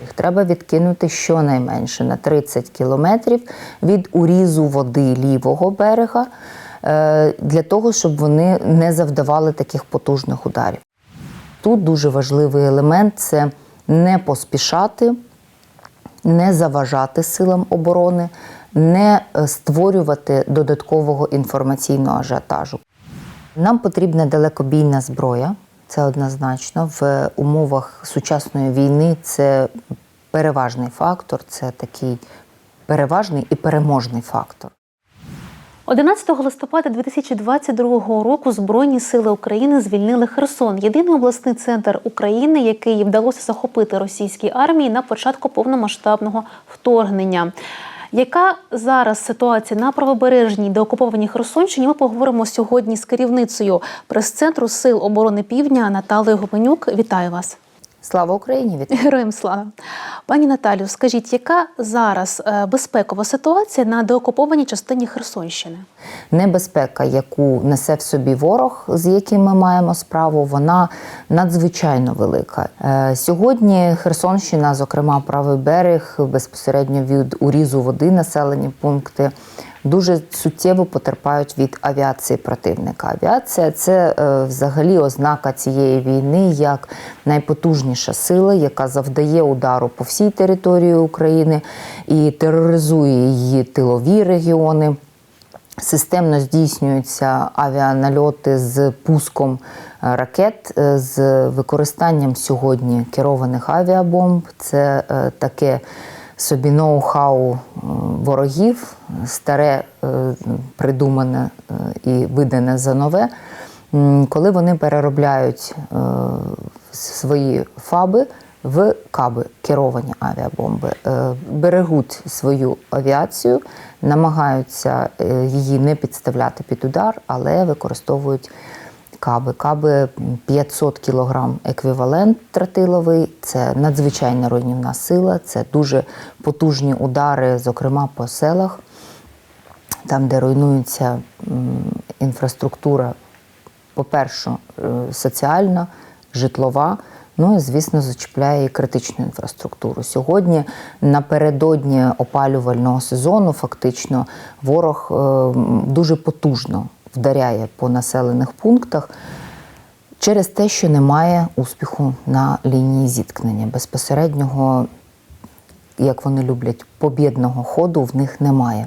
Їх треба відкинути щонайменше на 30 кілометрів від урізу води лівого берега е, для того, щоб вони не завдавали таких потужних ударів. Тут дуже важливий елемент це не поспішати, не заважати силам оборони, не е, створювати додаткового інформаційного ажіотажу. Нам потрібна далекобійна зброя. Це однозначно. В умовах сучасної війни це переважний фактор, це такий переважний і переможний фактор. 11 листопада 2022 року Збройні сили України звільнили Херсон, єдиний обласний центр України, який вдалося захопити російській армії на початку повномасштабного вторгнення. Яка зараз ситуація на правобережній деокупованій Херсонщині? Ми поговоримо сьогодні з керівницею прес-центру Сил оборони Півдня Наталею Гуменюк. Вітаю вас. Слава Україні! Вітаю! Героям слава. Пані Наталю, скажіть, яка зараз е, безпекова ситуація на деокупованій частині Херсонщини? Небезпека, яку несе в собі ворог, з яким ми маємо справу, вона надзвичайно велика. Е, Сьогодні Херсонщина, зокрема правий берег, безпосередньо від урізу води, населені пункти. Дуже суттєво потерпають від авіації противника. Авіація це е, взагалі ознака цієї війни як найпотужніша сила, яка завдає удару по всій території України і тероризує її тилові регіони. Системно здійснюються авіанальоти з пуском е, ракет е, з використанням сьогодні керованих авіабомб. Це таке собі ноу-хау ворогів, старе е, придумане е, і видане за нове, коли вони переробляють е, свої фаби в каби керовані авіабомби, берегуть свою авіацію, намагаються її не підставляти під удар, але використовують каби. Каби 500 кг еквівалент тротиловий. Це надзвичайна руйнівна сила, це дуже потужні удари, зокрема по селах, там, де руйнується інфраструктура, по-перше, е, соціальна, житлова. Ну і, звісно, зачіпляє і критичну інфраструктуру. Сьогодні, напередодні опалювального сезону, фактично, ворог е, дуже потужно вдаряє по населених пунктах через те, що немає успіху на лінії зіткнення. Безпосереднього, як вони люблять, побєдного ходу в них немає.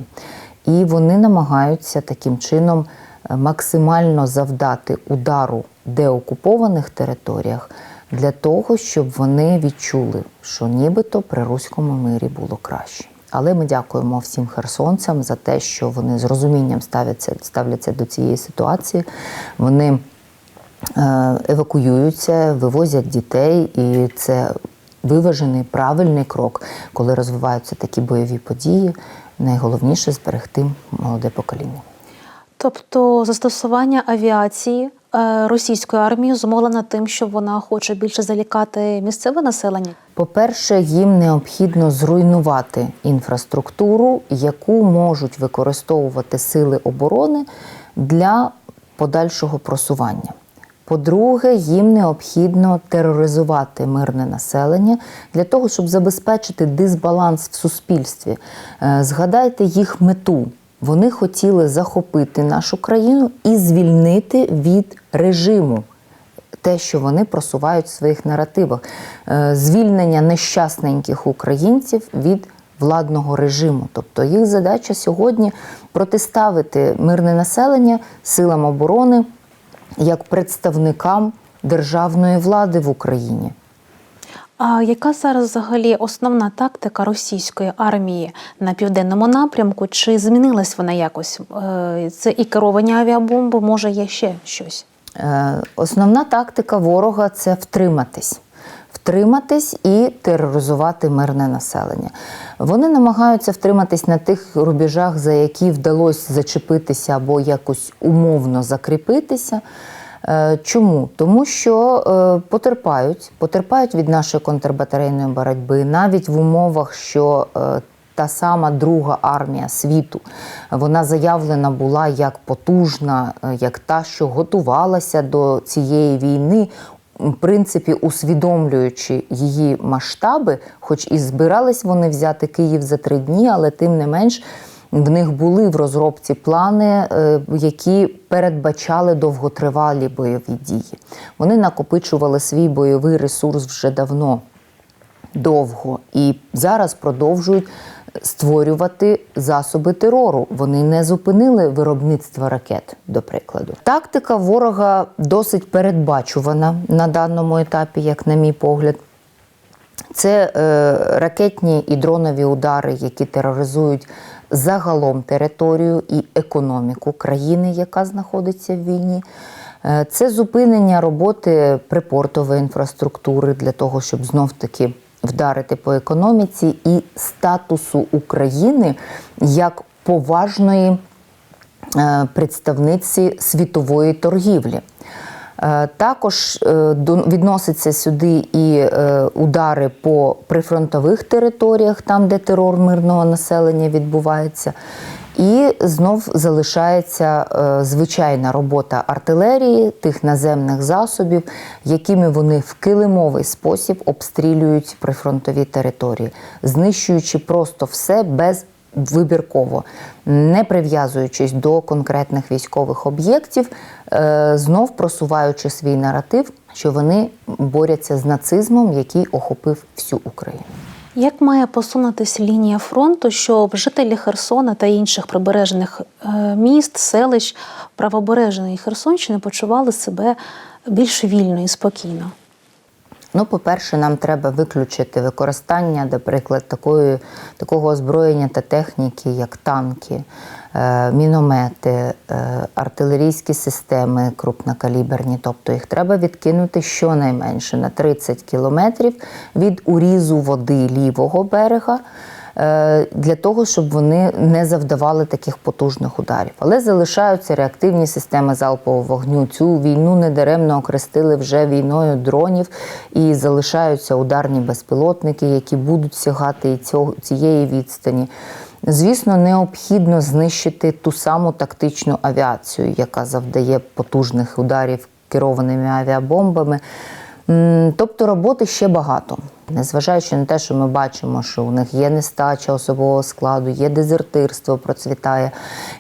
І вони намагаються таким чином е, максимально завдати удару деокупованих територіях для того, щоб вони відчули, що нібито при руському мирі було краще. Але ми дякуємо всім херсонцям за те, що вони з розумінням ставляться, ставляться до цієї ситуації. Вони е, евакуюються, вивозять дітей, і це виважений правильний крок, коли розвиваються такі бойові події. Найголовніше зберегти молоде покоління. Тобто застосування авіації російської армії зумовлено тим, що вона хоче більше залякати місцеве населення. По-перше, їм необхідно зруйнувати інфраструктуру, яку можуть використовувати сили оборони для подальшого просування. По-друге, їм необхідно тероризувати мирне населення для того, щоб забезпечити дисбаланс в суспільстві. Е, Згадайте їх мету. Вони хотіли захопити нашу країну і звільнити від режиму те, що вони просувають в своїх наративах, Е, звільнення нещасненьких українців від владного режиму. Тобто їх задача сьогодні протиставити мирне населення силам оборони як представникам державної влади в Україні. А яка зараз взагалі основна тактика російської армії на південному напрямку? Чи змінилась вона якось? Е, Це і керовані авіабомби, може є ще щось? Е, Основна тактика ворога це втриматись. Втриматись і тероризувати мирне населення. Вони намагаються втриматись на тих рубежах, за які вдалося зачепитися або якось умовно закріпитися. Е, Чому? Тому що е, потерпають, потерпають від нашої контрбатарейної боротьби, навіть в умовах, що е, та сама друга армія світу. Вона заявлена була як потужна, як та, що готувалася до цієї війни в принципі, усвідомлюючи її масштаби, хоч і збирались вони взяти Київ за три дні, але тим не менш. В них були в розробці плани, е, які передбачали довготривалі бойові дії. Вони накопичували свій бойовий ресурс вже давно довго і зараз продовжують створювати засоби терору. Вони не зупинили виробництво ракет, до прикладу. Тактика ворога досить передбачувана на даному етапі, як на мій погляд. Це е, ракетні і дронові удари, які тероризують загалом територію і економіку країни, яка знаходиться в війні. Е, це зупинення роботи припортової інфраструктури для того, щоб знов таки вдарити по економіці і статусу України як поважної е, представниці світової торгівлі. Е, Також е, відноситься сюди і е, удари по прифронтових територіях, там, де терор мирного населення відбувається. І знов залишається звичайна робота артилерії, тих наземних засобів, якими вони в килимовий спосіб обстрілюють прифронтові території, знищуючи просто все без вибірково, не прив'язуючись до конкретних військових об'єктів, е, знов просуваючи свій наратив, що вони борються з нацизмом, який охопив всю Україну. Як має посунутись лінія фронту, щоб жителі Херсона та інших прибережних е, міст, селищ правобережної Херсонщини почували себе більш вільно і спокійно? Ну, по-перше, нам треба виключити використання, наприклад, такої, такого озброєння та техніки, як танки, е, міномети, е, артилерійські системи крупнокаліберні. Тобто їх треба відкинути щонайменше на 30 кілометрів від урізу води лівого берега. Е, Для того щоб вони не завдавали таких потужних ударів, але залишаються реактивні системи залпового вогню. Цю війну недаремно окрестили вже війною дронів, і залишаються ударні безпілотники, які будуть сягати і цього цієї відстані. Звісно, необхідно знищити ту саму тактичну авіацію, яка завдає потужних ударів керованими авіабомбами. Тобто роботи ще багато. Незважаючи на те, що ми бачимо, що у них є нестача особового складу, є дезертирство, процвітає,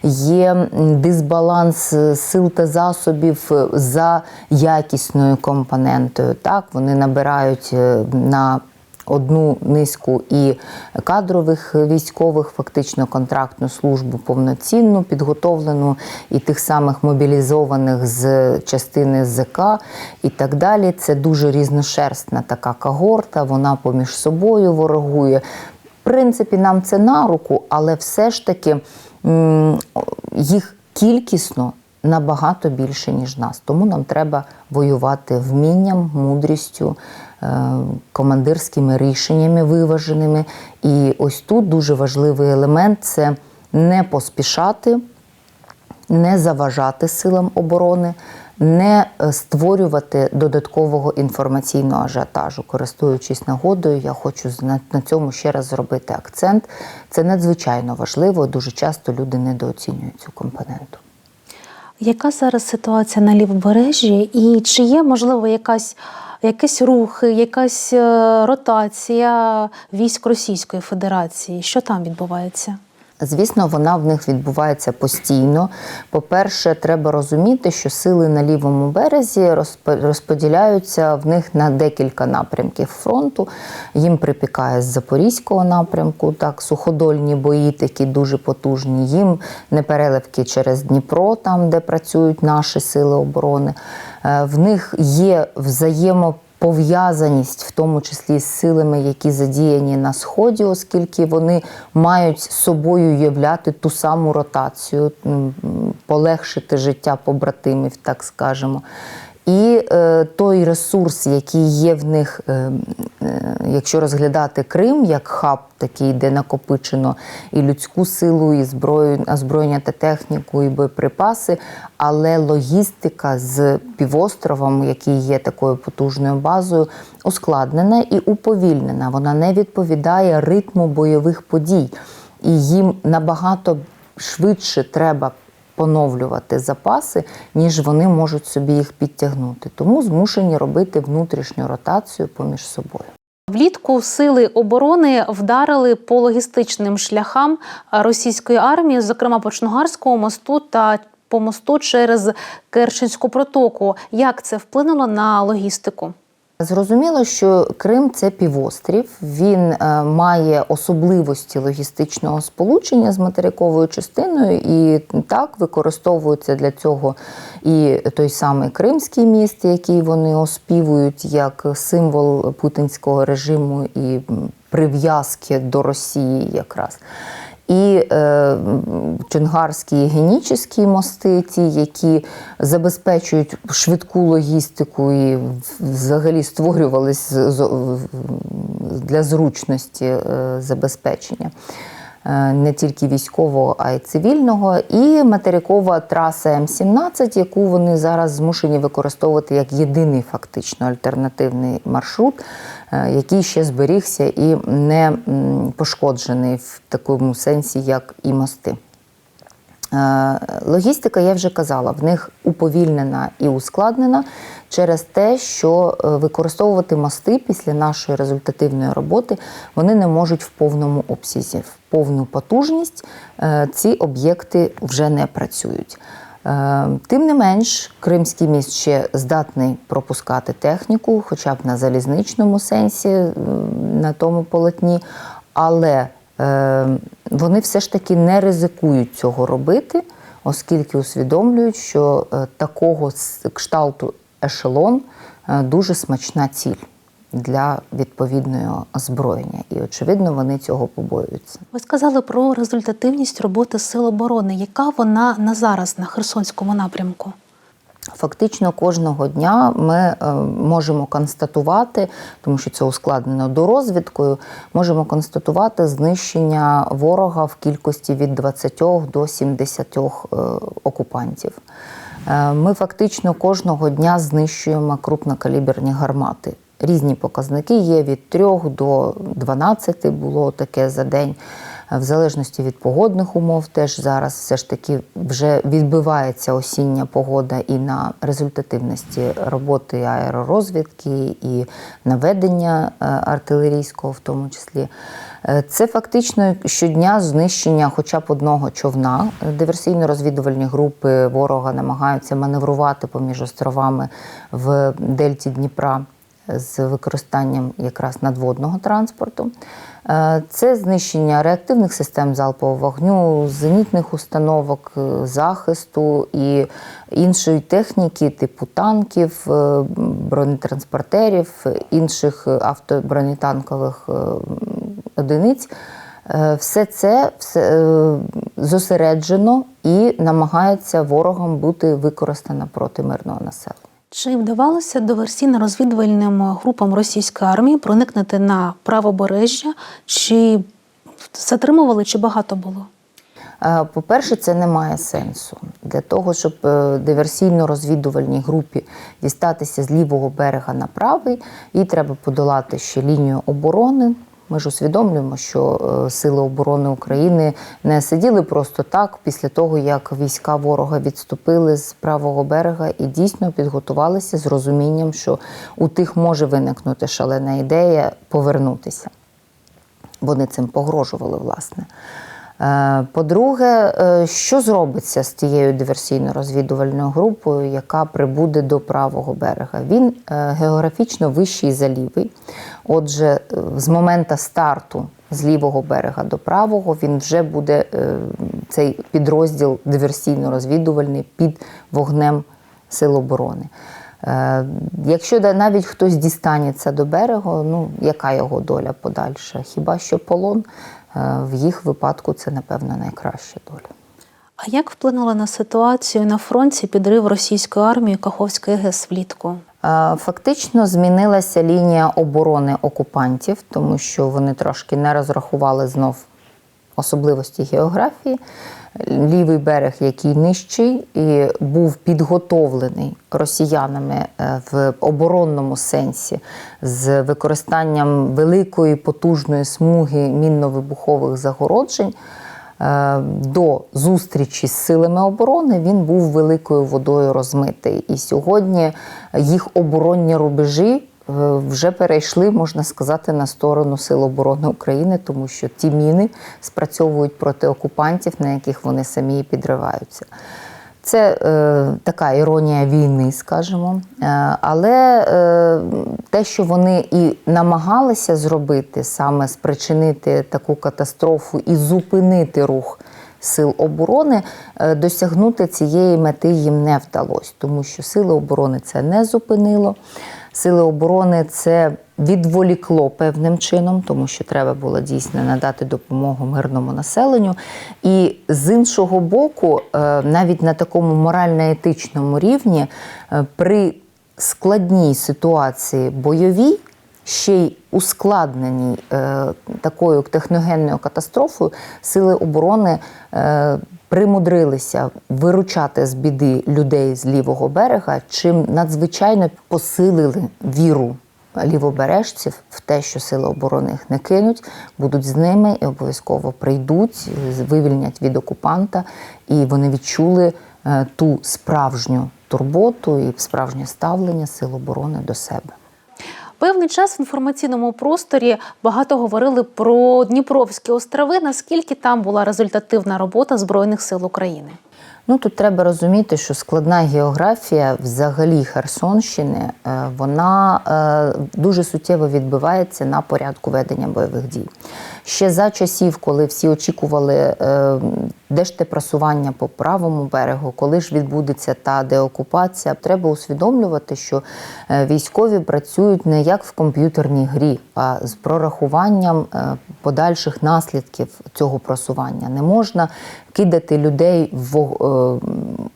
є дисбаланс е, сил та засобів е, за якісною компонентою. Так, вони набирають е, на одну низку і кадрових військових, фактично контрактну службу повноцінну, підготовлену, і тих самих мобілізованих з частини ЗК і так далі. Це дуже різношерстна така когорта, вона поміж собою ворогує. В принципі, нам це на руку, але все ж таки їх кількісно набагато більше, ніж нас. Тому нам треба воювати вмінням, мудрістю, командирськими рішеннями виваженими. І ось тут дуже важливий елемент це не поспішати, не заважати силам оборони, не е, створювати додаткового інформаційного ажіотажу. Користуючись нагодою, я хочу на цьому ще раз зробити акцент. Це надзвичайно важливо. Дуже часто люди недооцінюють цю компоненту. Яка зараз ситуація на лівобережжі, і чи є можливо якась якісь рухи, якась е, ротація військ Російської Федерації? Що там відбувається? Звісно, вона в них відбувається постійно. По-перше, треба розуміти, що сили на лівому березі розпо- розподіляються в них на декілька напрямків фронту. Їм припікає з запорізького напрямку, так, суходольні бої, такі дуже потужні. Їм непереливки через Дніпро, там, де працюють наші сили оборони. Е, В них є взаємопов'язаність, в тому числі з силами, які задіяні на сході, оскільки вони мають собою являти ту саму ротацію, полегшити життя побратимів, так скажемо. І е, той ресурс, який є в них, е, е, якщо розглядати Крим як хаб, такий, де накопичено і людську силу, і зброю, озброєння та техніку, і боєприпаси, але логістика з півостровом, який є такою потужною базою, ускладнена і уповільнена. Вона не відповідає ритму бойових подій, і їм набагато швидше треба поновлювати запаси, ніж вони можуть собі їх підтягнути. Тому змушені робити внутрішню ротацію поміж собою. Влітку сили оборони вдарили по логістичним шляхам російської армії, зокрема по Чонгарському мосту та по мосту через Керченську протоку. Як це вплинуло на логістику? Зрозуміло, що Крим це півострів. Він е, має особливості логістичного сполучення з материковою частиною, і так використовується для цього і той самий Кримський міст, який вони оспівують як символ путінського режиму і прив'язки до Росії, якраз. І е, Чонгарські і Генічеські мости, ті, які забезпечують швидку логістику і взагалі створювались для зручності е, забезпечення. е, Не тільки військового, а й цивільного, і материкова траса М17, яку вони зараз змушені використовувати як єдиний фактично альтернативний маршрут, який ще зберігся і не пошкоджений в такому сенсі, як і мости. Е, Логістика, я вже казала, в них уповільнена і ускладнена через те, що е, використовувати мости після нашої результативної роботи вони не можуть в повному обсязі, в повну потужність е, ці об'єкти вже не працюють. Е, Тим не менш, Кримський міст ще здатний пропускати техніку, хоча б на залізничному сенсі, на тому полотні, але е, вони все ж таки не ризикують цього робити, оскільки усвідомлюють, що е, такого кшталту ешелон дуже смачна ціль для відповідного озброєння. І, очевидно, вони цього побоюються. Ви сказали про результативність роботи сил оборони. Яка вона на зараз на Херсонському напрямку? Фактично кожного дня ми е, можемо констатувати, тому що це ускладнено до розвідкою, можемо констатувати знищення ворога в кількості від 20 до 70 е, окупантів. Е, Ми фактично кожного дня знищуємо крупнокаліберні гармати. Різні показники є від 3 до 12 було таке за день. В залежності від погодних умов, теж зараз все ж таки вже відбивається осіння погода і на результативності роботи аеророзвідки, і наведення е, артилерійського, в тому числі. Е, Це фактично щодня знищення хоча б одного човна. Диверсійно-розвідувальні групи ворога намагаються маневрувати поміж островами в Дельті Дніпра з використанням якраз надводного транспорту. Е, Це знищення реактивних систем залпового вогню, зенітних установок е, захисту і іншої техніки, типу танків, е, бронетранспортерів, інших автобронетанкових одиниць. Все це все, зосереджено і намагається ворогом бути використано проти мирного населення. Чи вдавалося диверсійно-розвідувальним групам російської армії проникнути на правобережжя? Чи затримували, чи багато було? Е, По-перше, це не має сенсу. Для того, щоб е, диверсійно-розвідувальній групі дістатися з лівого берега на правий, їй треба подолати ще лінію оборони. Ми ж усвідомлюємо, що е, Сили оборони України не сиділи просто так після того, як війська ворога відступили з правого берега і дійсно підготувалися з розумінням, що у тих може виникнути шалена ідея повернутися. Вони цим погрожували, власне. Е, По-друге, е, що зробиться з тією диверсійно-розвідувальною групою, яка прибуде до правого берега? Він е, географічно вищий за лівий. Отже, з моменту старту з лівого берега до правого він вже буде цей підрозділ диверсійно-розвідувальний під вогнем Сил оборони. Якщо навіть хтось дістанеться до берегу, ну яка його доля подальша? Хіба що полон? Е, В їх випадку це, напевно, найкраща доля. А як вплинула на ситуацію на фронті підрив російської армії Каховської ГЕС влітку? Е, Фактично змінилася лінія оборони окупантів, тому що вони трошки не розрахували знов особливості географії. Лівий берег, який нижчий, і був підготовлений росіянами е, в оборонному сенсі з використанням великої потужної смуги мінно-вибухових загороджень. е, до зустрічі з силами оборони він був великою водою розмитий. І сьогодні їх оборонні рубежі вже перейшли, можна сказати, на сторону Сил оборони України, тому що ті міни спрацьовують проти окупантів, на яких вони самі підриваються. Це е, така іронія війни, скажімо. Е, але е, те, що вони і намагалися зробити, саме спричинити таку катастрофу і зупинити рух сил оборони, е, досягнути цієї мети їм не вдалося, тому що сили оборони це не зупинило. Сили оборони це відволікло певним чином, тому що треба було дійсно надати допомогу мирному населенню. І з іншого боку, е, навіть на такому морально-етичному рівні, е, при складній ситуації бойовій, ще й ускладненій е, такою техногенною катастрофою, сили оборони е, примудрилися виручати з біди людей з лівого берега, чим надзвичайно посилили віру лівобережців в те, що сили оборони їх не кинуть, будуть з ними і обов'язково прийдуть, вивільнять від окупанта, і вони відчули е, ту справжню турботу і справжнє ставлення сил оборони до себе. Певний час в інформаційному просторі багато говорили про Дніпровські острови. Наскільки там була результативна робота Збройних сил України? Ну тут треба розуміти, що складна географія взагалі Херсонщини е, вона е, дуже суттєво відбивається на порядку ведення бойових дій. Ще за часів, коли всі очікували, е, де ж те просування по правому берегу, коли ж відбудеться та деокупація, треба усвідомлювати, що е, військові працюють не як в комп'ютерній грі, а з прорахуванням е, подальших наслідків цього просування. Не можна кидати людей в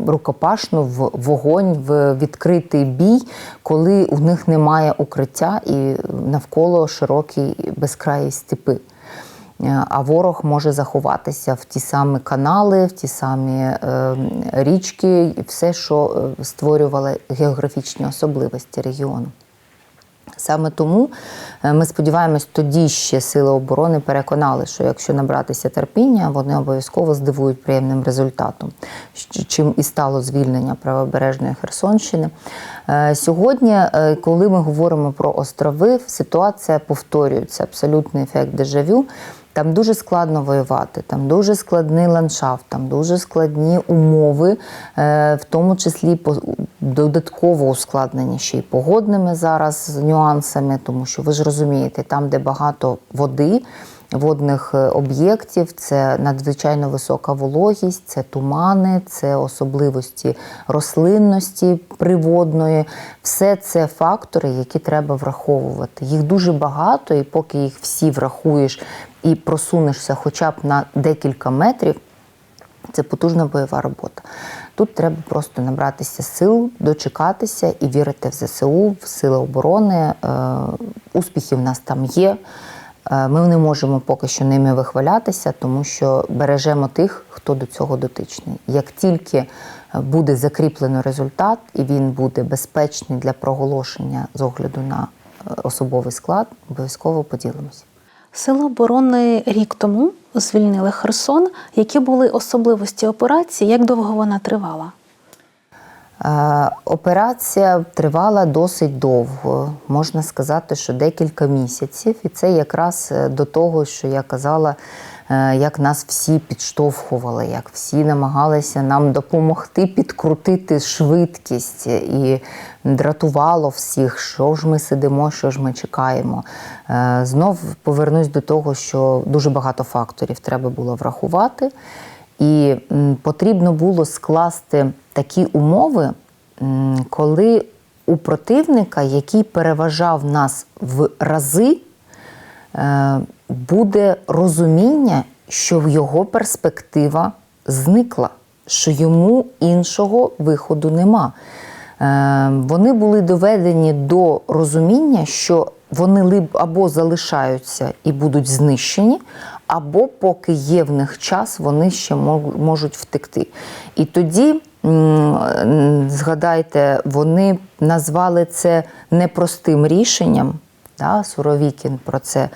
рукопашну, в вогонь, в відкритий бій, коли у них немає укриття і навколо широкі безкраї степи. Е, А ворог може заховатися в ті самі канали, в ті самі е, річки, і все, що е, створювали географічні особливості регіону. Саме тому ми сподіваємось, тоді ще сили оборони переконали, що якщо набратися терпіння, вони обов'язково здивують приємним результатом, чим і стало звільнення правобережної Херсонщини. Сьогодні, коли ми говоримо про острови, ситуація повторюється абсолютний ефект дежавю. Там дуже складно воювати, там дуже складний ландшафт, там дуже складні умови, е, в тому числі додатково ускладнені ще й погодними зараз нюансами, тому що ви ж розумієте, там, де багато води, водних е, об'єктів, це надзвичайно висока вологість, це тумани, це особливості рослинності приводної. Все це фактори, які треба враховувати. Їх дуже багато, і поки їх всі врахуєш і просунешся хоча б на декілька метрів, це потужна бойова робота. Тут треба просто набратися сил, дочекатися і вірити в ЗСУ, в сили оборони. Е, Успіхи в нас там є. Е, Ми не можемо поки що ними вихвалятися, тому що бережемо тих, хто до цього дотичний. Як тільки е, буде закріплено результат і він буде безпечний для проголошення з огляду на е, особовий склад, обов'язково поділимося. Сили оборони рік тому звільнили Херсон. Які були особливості операції? Як довго вона тривала? Е, Операція тривала досить довго, можна сказати, що декілька місяців, і це якраз е, до того, що я казала, е, як нас всі підштовхували, як всі намагалися нам допомогти підкрутити швидкість і дратувало всіх, що ж ми сидимо, що ж ми чекаємо. Знов повернусь до того, що дуже багато факторів треба було врахувати. І потрібно було скласти такі умови, коли у противника, який переважав нас в рази, е, буде розуміння, що його перспектива зникла, що йому іншого виходу нема. Е, Вони були доведені до розуміння, що вони або залишаються і будуть знищені, або поки є в них час, вони ще можуть втекти. І тоді, згадайте, вони назвали це непростим рішенням, Да, Суровікін про це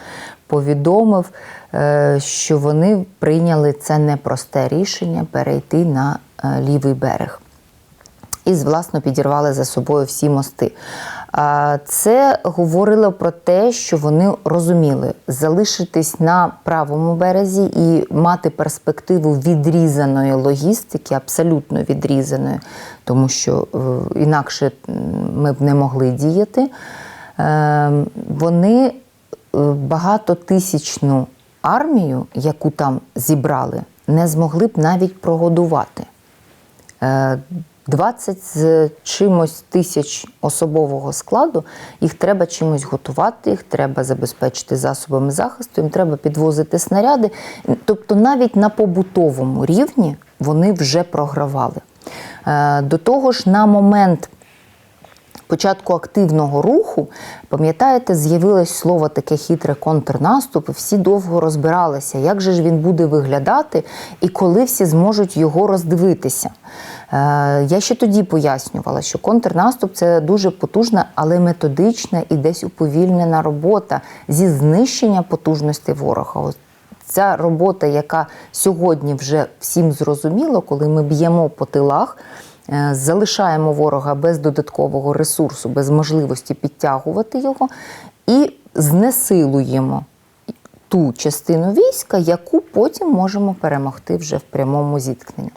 повідомив, е, що вони прийняли це непросте рішення перейти на е, лівий берег і власно підірвали за собою всі мости. Це говорило про те, що вони розуміли залишитись на правому березі і мати перспективу відрізаної логістики, абсолютно відрізаної, тому що е, інакше ми б не могли діяти. Е, Вони е, багатотисячну армію, яку там зібрали, не змогли б навіть прогодувати. Е, 20 з чимось тисяч особового складу, їх треба чимось готувати, їх треба забезпечити засобами захисту, їм треба підвозити снаряди. Тобто навіть на побутовому рівні вони вже програвали. Е, До того ж, на момент початку активного руху, пам'ятаєте, з'явилось слово таке хитре контрнаступ, всі довго розбиралися, як же ж він буде виглядати і коли всі зможуть його роздивитися. Е, Я ще тоді пояснювала, що контрнаступ це дуже потужна, але методична і десь уповільнена робота зі знищення потужності ворога. Ця робота, яка сьогодні вже всім зрозуміло, коли ми б'ємо по тилах, залишаємо ворога без додаткового ресурсу, без можливості підтягувати його, і знесилуємо ту частину війська, яку потім можемо перемогти вже в прямому зіткненні.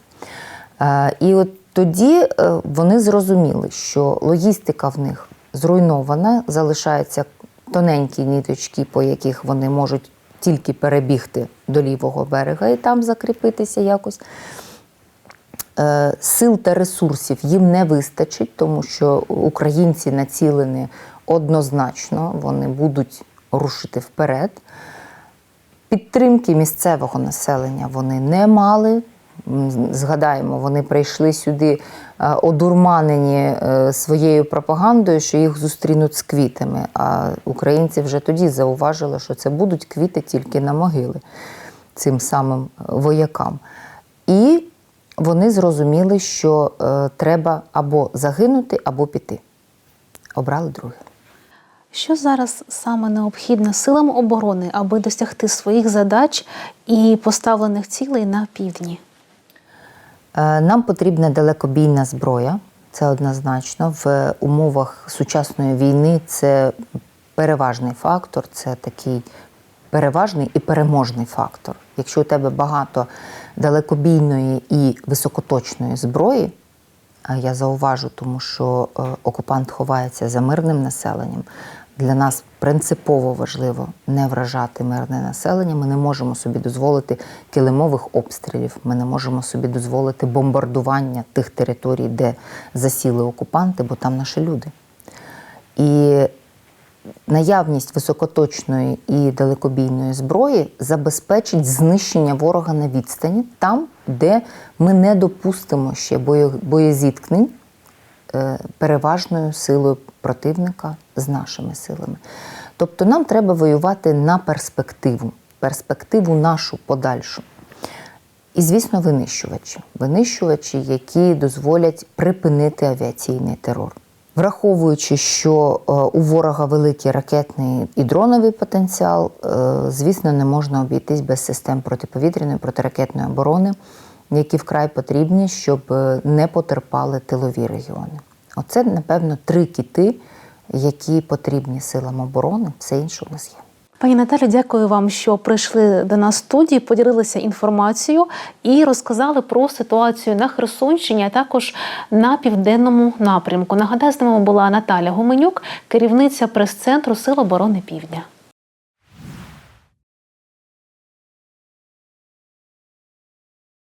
Е, І от тоді е, вони зрозуміли, що логістика в них зруйнована, залишаються тоненькі ніточки, по яких вони можуть тільки перебігти до лівого берега і там закріпитися якось. Е, Сил та ресурсів їм не вистачить, тому що українці націлені однозначно, вони будуть рушити вперед. Підтримки місцевого населення вони не мали. Згадаємо, вони прийшли сюди е, одурманені е, своєю пропагандою, що їх зустрінуть з квітами. А українці вже тоді зауважили, що це будуть квіти тільки на могили цим самим воякам. І вони зрозуміли, що е, треба або загинути, або піти. Обрали друге. Що зараз саме необхідно силам оборони, аби досягти своїх задач і поставлених цілей на півдні? Е, Нам потрібна далекобійна зброя. Це однозначно. В умовах сучасної війни це переважний фактор, це такий переважний і переможний фактор. Якщо у тебе багато далекобійної і високоточної зброї, я зауважу, тому що е, окупант ховається за мирним населенням. Для нас принципово важливо не вражати мирне населення. Ми не можемо собі дозволити килимових обстрілів. Ми не можемо собі дозволити бомбардування тих територій, де засіли окупанти, бо там наші люди. І наявність високоточної і далекобійної зброї забезпечить знищення ворога на відстані там, де ми не допустимо ще боєзіткнень е, переважною силою противника з нашими силами. Тобто нам треба воювати на перспективу, перспективу нашу подальшу. І, звісно, винищувачі. Винищувачі, які дозволять припинити авіаційний терор. Враховуючи, що е, у ворога великий ракетний і дроновий потенціал, е, звісно, не можна обійтись без систем протиповітряної протиракетної оборони, які вкрай потрібні, щоб е, не потерпали тилові регіони. Оце, напевно, три кіти, які потрібні силам оборони. Все інше у нас є. Пані Наталі, дякую вам, що прийшли до нас в студії, поділилися інформацією і розказали про ситуацію на Херсонщині, а також на південному напрямку. Нагадаю, з нами була Наталя Гуменюк, керівниця прес-центру Сил оборони Півдня.